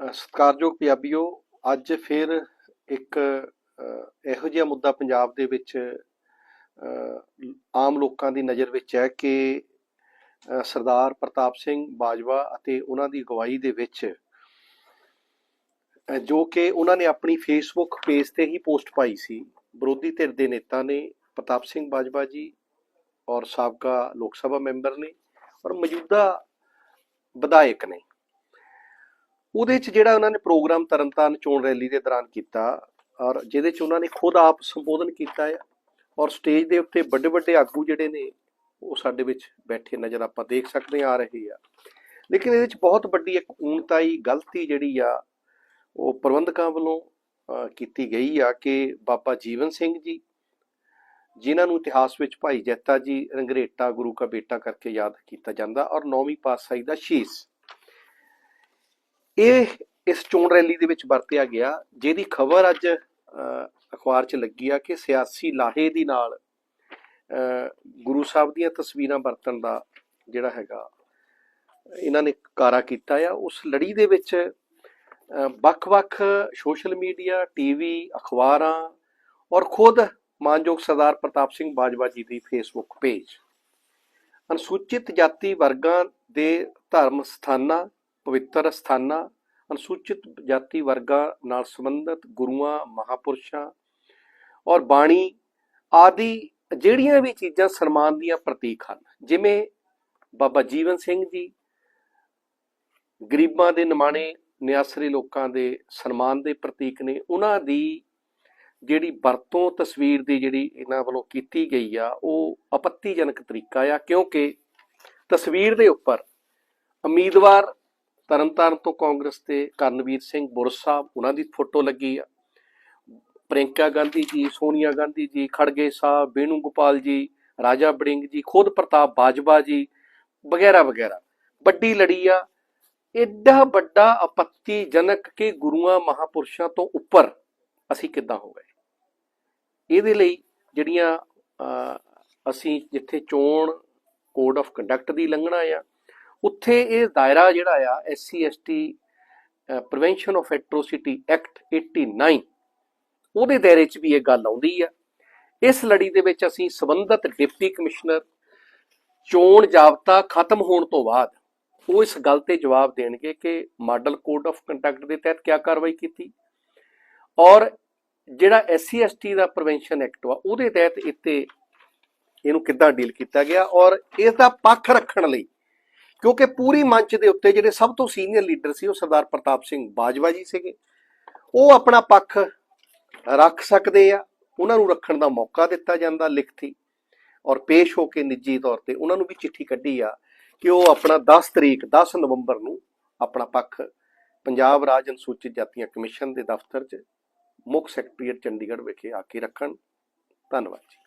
ਅ, ਸਤਿਕਾਰਯੋਗ ਪੰਜਾਬੀਓ ਅੱਜ ਫਿਰ ਇੱਕ ਇਹੋ ਜਿਹਾ ਮੁੱਦਾ ਪੰਜਾਬ ਦੇ ਵਿੱਚ ਆਮ ਲੋਕਾਂ ਦੀ ਨਜ਼ਰ ਵਿੱਚ ਹੈ ਕਿ ਸਰਦਾਰ ਪ੍ਰਤਾਪ ਸਿੰਘ ਬਾਜਵਾ ਅਤੇ ਉਹਨਾਂ ਦੀ ਅਗਵਾਈ ਦੇ ਵਿੱਚ ਜੋ ਕਿ ਉਹਨਾਂ ਨੇ ਆਪਣੀ ਫੇਸਬੁੱਕ ਪੇਜ ਤੇ ਹੀ ਪੋਸਟ ਪਾਈ ਸੀ। ਵਿਰੋਧੀ ਧਿਰ ਦੇ ਨੇਤਾ ਨੇ ਪ੍ਰਤਾਪ ਸਿੰਘ ਬਾਜਵਾ ਜੀ ਔਰ ਸਾਬਕਾ ਲੋਕ ਸਭਾ ਮੈਂਬਰ ਨੇ ਔਰ ਮੌਜੂਦਾ ਵਿਧਾਇਕ ਨੇ। ਉਹਦੇ ਚ ਜਿਹੜਾ ਉਹਨਾਂ ਨੇ ਪ੍ਰੋਗਰਾਮ ਤਰਨਤਾਰਨ ਚੋਣ ਰੈਲੀ ਦੇ ਦੌਰਾਨ ਕੀਤਾ, ਔਰ ਜਿਹਦੇ ਚ ਉਹਨਾਂ ਨੇ ਖੁਦ ਆਪ ਸੰਬੋਧਨ ਕੀਤਾ ਹੈ ਔਰ ਸਟੇਜ ਦੇ ਉੱਤੇ ਵੱਡੇ ਵੱਡੇ ਆਗੂ ਜਿਹੜੇ ਨੇ, ਉਹ ਸਾਡੇ ਵਿੱਚ ਬੈਠੇ ਨਜ਼ਰ ਆਪਾਂ ਦੇਖ ਸਕਦੇ ਆ ਰਹੇ ਆ। ਲੇਕਿਨ ਇਹਦੇ ਚ ਬਹੁਤ ਵੱਡੀ ਇੱਕ ਊਣਤਾਈ, ਗਲਤੀ ਜਿਹੜੀ ਆ, ਉਹ ਪ੍ਰਬੰਧਕਾਂ ਵੱਲੋਂ ਕੀਤੀ ਗਈ ਆ ਕਿ ਬਾਬਾ ਜੀਵਨ ਸਿੰਘ ਜੀ, ਜਿਨ੍ਹਾਂ ਨੂੰ ਇਤਿਹਾਸ ਵਿੱਚ ਭਾਈ ਜੈਤਾ ਜੀ ਰੰਗਰੇਟਾ ਗੁਰੂ ਕਾ ਬੇਟਾ ਕਰਕੇ ਯਾਦ ਕੀਤਾ ਜਾਂਦਾ, ਔਰ ਨੌਵੀਂ ਪਾਤਸ਼ਾਹੀ ਦਾ ਸ਼ੀਸ। ਇਹ ਇਸ ਚੋਣ ਰੈਲੀ ਦੇ ਵਿੱਚ ਵਰਤਿਆ ਗਿਆ, ਜਿਹਦੀ ਖਬਰ ਅੱਜ ਅਖਬਾਰ 'ਚ ਲੱਗੀ ਆ ਕਿ ਸਿਆਸੀ ਲਾਹੇ ਦੀ ਨਾਲ ਗੁਰੂ ਸਾਹਿਬ ਦੀਆਂ ਤਸਵੀਰਾਂ ਵਰਤਣ ਦਾ ਜਿਹੜਾ ਹੈਗਾ, ਇਹਨਾਂ ਨੇ ਕਾਰਾ ਕੀਤਾ ਆ। ਉਸ ਲੜੀ ਦੇ ਵਿੱਚ ਵੱਖ-ਵੱਖ ਸੋਸ਼ਲ ਮੀਡੀਆ, ਟੀਵੀ, ਅਖਬਾਰਾਂ ਔਰ ਖੁਦ ਮਾਨਯੋਗ ਸਰਦਾਰ ਪ੍ਰਤਾਪ ਸਿੰਘ ਬਾਜਵਾ ਜੀ ਦੀ ਫੇਸਬੁੱਕ ਪੇਜ ਅਨੁਸੂਚਿਤ ਜਾਤੀ ਵਰਗਾਂ ਦੇ ਧਰਮ ਸਥਾਨਾਂ ਪਵਿੱਤਰ ਸਥਾਨਾਂ, ਅਨੁਸੂਚਿਤ ਜਾਤੀ ਵਰਗਾਂ ਨਾਲ ਸੰਬੰਧਿਤ ਗੁਰੂਆਂ, ਮਹਾਪੁਰਸ਼ਾਂ ਔਰ ਬਾਣੀ ਆਦਿ ਜਿਹੜੀਆਂ ਵੀ ਚੀਜ਼ਾਂ ਸਨਮਾਨ ਦੀਆਂ ਪ੍ਰਤੀਕ ਹਨ। ਜਿਵੇਂ ਬਾਬਾ ਜੀਵਨ ਸਿੰਘ ਜੀ ਗਰੀਬਾਂ ਦੇ ਨਿਮਾਣੇ, ਨਿਆਸਰੇ ਲੋਕਾਂ ਦੇ ਸਨਮਾਨ ਦੇ ਪ੍ਰਤੀਕ ਨੇ। ਉਹਨਾਂ ਦੀ ਜਿਹੜੀ ਵਰਤੋਂ ਤਸਵੀਰ ਦੀ ਜਿਹੜੀ ਇਹਨਾਂ ਵੱਲੋਂ ਕੀਤੀ ਗਈ ਆ, ਉਹ ਆਪੱਤੀਜਨਕ ਤਰੀਕਾ ਆ ਕਿਉਂਕਿ ਤਸਵੀਰ ਦੇ ਉੱਪਰ ਉਮੀਦਵਾਰ ਤਰਨਤਾਰਨ ਤੋਂ ਕਾਂਗਰਸ ਦੇ ਕਰਨਵੀਰ ਸਿੰਘ ਬੁਰਸ ਸਾਹਿਬ, ਉਹਨਾਂ ਦੀ ਫੋਟੋ ਲੱਗੀ ਆ। ਪ੍ਰਿੰਕਾ ਗਾਂਧੀ ਜੀ, ਸੋਨੀਆ ਗਾਂਧੀ ਜੀ, ਖੜਗੇ ਸਾਹਿਬ ਬੇਨੂ ਗੋਪਾਲ ਜੀ, ਰਾਜਾ ਬੜਿੰਗ ਜੀ, ਖੁਦ ਪ੍ਰਤਾਪ ਬਾਜਵਾ ਜੀ, ਵਗੈਰਾ ਵਗੈਰਾ। ਵੱਡੀ ਲੜੀ ਆ। ਐਡਾ ਵੱਡਾ ਆਪੱਤੀਜਨਕ ਕਿ ਗੁਰੂਆਂ, ਮਹਾਪੁਰਸ਼ਾਂ ਤੋਂ ਉੱਪਰ ਅਸੀਂ ਕਿੱਦਾਂ ਹੋ ਗਏ? ਇਹਦੇ ਲਈ ਜਿਹੜੀਆਂ ਅਸੀਂ ਜਿੱਥੇ ਚੋਣ ਕੋਡ ਆਫ ਕੰਡਕਟ ਦੀ ਲੰਘਣਾ ਆ ਉੱਥੇ ਇਹ ਦਾਇਰਾ ਜਿਹੜਾ ਆ SC ST prevention of atrocity act 89 ਉਹਦੇ ਦਾਇਰੇ 'ਚ ਵੀ ਇਹ ਗੱਲ ਆਉਂਦੀ ਆ। ਇਸ ਲੜੀ ਦੇ ਵਿੱਚ ਅਸੀਂ ਸਬੰਧਤ ਡਿਪਟੀ ਕਮਿਸ਼ਨਰ ਚੋਣ ਜਾਬਤਾ ਖਤਮ ਹੋਣ ਤੋਂ ਬਾਅਦ ਉਹ ਇਸ ਗੱਲ ਤੇ ਜਵਾਬ ਦੇਣਗੇ ਕਿ ਮਾਡਲ ਕੋਡ ਆਫ ਕੰਡਕਟ ਦੇ ਤਹਿਤ ਕਿਆ ਕਾਰਵਾਈ ਕੀਤੀ ਔਰ ਜਿਹੜਾ ਐਸਸੀ ਐਸਟੀ ਦਾ ਪ੍ਰੀਵੈਂਸ਼ਨ ਐਕਟ ਵਾ, ਉਹਦੇ ਤਹਿਤ ਇੱਥੇ ਇਹਨੂੰ ਕਿੱਦਾਂ ਡੀਲ ਕੀਤਾ ਗਿਆ ਔਰ ਇਸ ਦਾ ਪੱਖ ਰੱਖਣ ਲਈ ਕਿਉਂਕਿ ਪੂਰੀ ਮੰਚ ਦੇ ਉੱਤੇ ਜਿਹੜੇ ਸਭ ਤੋਂ ਸੀਨੀਅਰ ਲੀਡਰ ਸੀ ਉਹ ਸਰਦਾਰ ਪ੍ਰਤਾਪ ਸਿੰਘ ਬਾਜਵਾ ਜੀ ਸੀਗੇ। ਉਹ ਆਪਣਾ ਪੱਖ ਰੱਖ ਸਕਦੇ ਆ, ਉਹਨਾਂ ਨੂੰ ਰੱਖਣ ਦਾ ਮੌਕਾ ਦਿੱਤਾ ਜਾਂਦਾ ਲਿਖਤੀ ਔਰ ਪੇਸ਼ ਹੋ ਕੇ ਨਿੱਜੀ ਤੌਰ ਤੇ ਉਹਨਾਂ ਨੂੰ ਵੀ ਚਿੱਠੀ ਕੱਢੀ ਆ ਕਿ ਉਹ ਆਪਣਾ 10 ਤਰੀਕ 10 ਨਵੰਬਰ ਨੂੰ ਆਪਣਾ ਪੱਖ ਪੰਜਾਬ ਰਾਜ ਅਨੁਸੂਚਿਤ ਜਾਤੀਆਂ ਕਮਿਸ਼ਨ ਦੇ ਦਫ਼ਤਰ 'ਚ ਮੁੱਖ ਸੈਕਟਰੀਏਟ ਚੰਡੀਗੜ੍ਹ ਵਿਖੇ ਆ ਕੇ ਰੱਖਣ। ਧੰਨਵਾਦ ਜੀ।